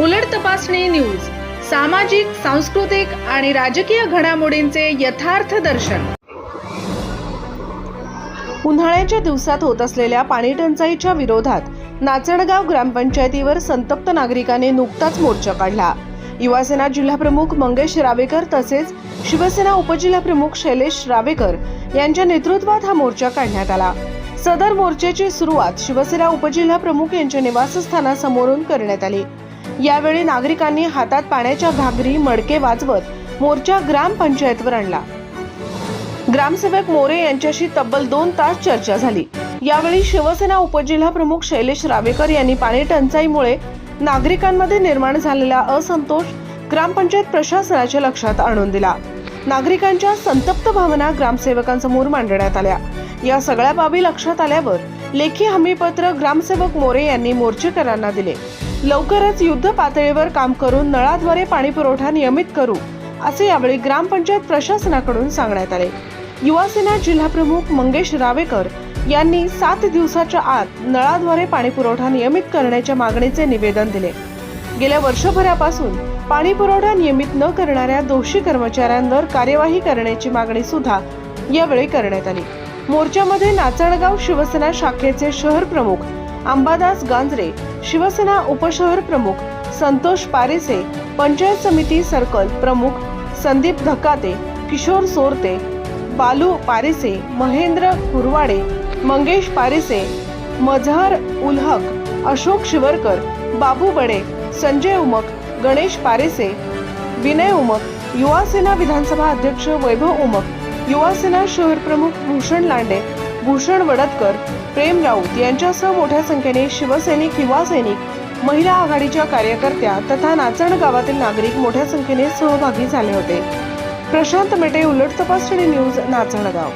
उलट तपासणी न्यूज सामाजिक सांस्कृतिक आणि राजकीय घडामोडींचे यथार्थ दर्शन. उन्हाळ्याच्या दिवसात होत असलेल्या पाणी टंचाईच्या विरोधात नाचणगाव ग्रामपंचायतीवर संतप्त नागरिकांनी नुकताच मोर्चा काढला. युवासेना जिल्हाप्रमुख मंगेश रावेकर तसेच शिवसेना उपजिल्हाप्रमुख शैलेश रावेकर यांच्या नेतृत्वात हा मोर्चा काढण्यात आला. सदर मोर्चाची सुरुवात शिवसेना उपजिल्हाप्रमुख यांच्या निवासस्थानासमोरून करण्यात आली. यावेळी नागरिकांनी हातात पाण्याच्या घागरी मडके वाजवत मोर्चा ग्रामपंचायतवर आणला. ग्रामसेवक मोरे यांच्याशी तब्बल दोन तास चर्चा झाली. यावेळी शिवसेना उपजिल्हा प्रमुख शैलेश रावेकर यांनी पाणी टंचाईमुळे नागरिकांमध्ये निर्माण झालेला असंतोष ग्रामपंचायत प्रशासनाच्या लक्षात आणून दिला. नागरिकांच्या संतप्त भावना ग्रामसेवकांसमोर मांडण्यात आल्या. या सगळ्या बाबी लक्षात आल्यावर लेखी हमीपत्र ग्रामसेवक मोरे यांनी मोर्चेकरांना दिले. लवकरच युद्ध पातळीवर काम करून नळाद्वारे पाणी पुरवठा नियमित करू असे यावेळी ग्रामपंचायत प्रशासनाकडून सांगण्यात आले. युवासेना जिल्हाप्रमुख मंगेश रावेकर यांनी सात दिवसाच्या आत नळाद्वारे पाणी पुरवठा नियमित करण्याच्या मागणीचे निवेदन दिले. गेल्या वर्षभरापासून पाणी पुरवठा नियमित न करणाऱ्या दोषी कर्मचाऱ्यांवर कार्यवाही करण्याची मागणी सुद्धा यावेळी करण्यात आली. मोर्चामध्ये नाचणगाव शिवसेना शाखेचे शहर प्रमुख अंबादास गांजरे शिवसेना उपशहर प्रमुख संतोष पारेसे पंचायत समिती सर्कल प्रमुख संदीप धकाते किशोर सोरते बालू पारेसे महेंद्र कुरवाडे मंगेश पारेसे मझहर उलहक अशोक शिवरकर बाबू बडे संजय उमक गणेश पारेसे विनय उमक युवासेना विधानसभा अध्यक्ष वैभव उमक युवासेना शहर प्रमुख भूषण लांडे भूषण वडतकर प्रेम राऊत यांच्यासह मोठ्या संख्येने शिवसैनिक युवा सैनिक महिला आघाडीच्या कार्यकर्त्या तथा नाचण गावातील नागरिक मोठ्या संख्येने सहभागी झाले होते. प्रशांत मेटे उलट तपासणी न्यूज नाचणगाव.